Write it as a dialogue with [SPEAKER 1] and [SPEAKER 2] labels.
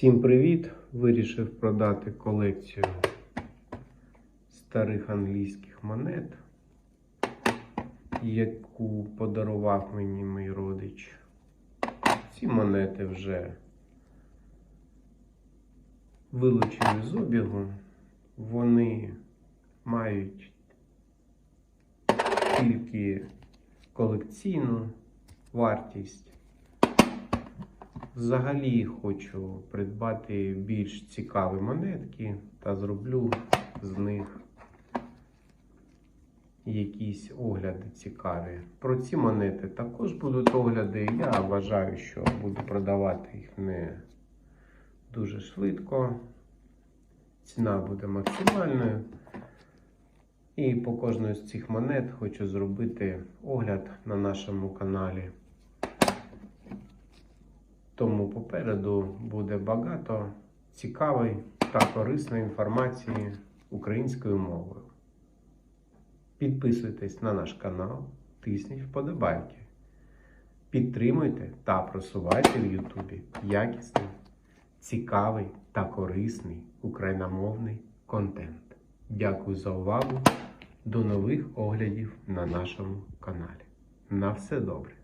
[SPEAKER 1] Всім привіт! Вирішив продати колекцію старих англійських монет, яку подарував мені мій родич. Ці монети вже вилучені з обігу. Вони мають тільки колекційну вартість. Взагалі хочу придбати більш цікаві монетки та зроблю з них якісь огляди цікаві. Про ці монети також будуть огляди. Я вважаю, що буду продавати їх не дуже швидко. Ціна буде максимальною. І по кожної з цих монет хочу зробити огляд на нашому каналі. Тому попереду буде багато цікавої та корисної інформації українською мовою. Підписуйтесь на наш канал, тисніть вподобайки. Підтримуйте та просувайте в Ютубі якісний, цікавий та корисний україномовний контент. Дякую за увагу. До нових оглядів на нашому каналі. На все добре!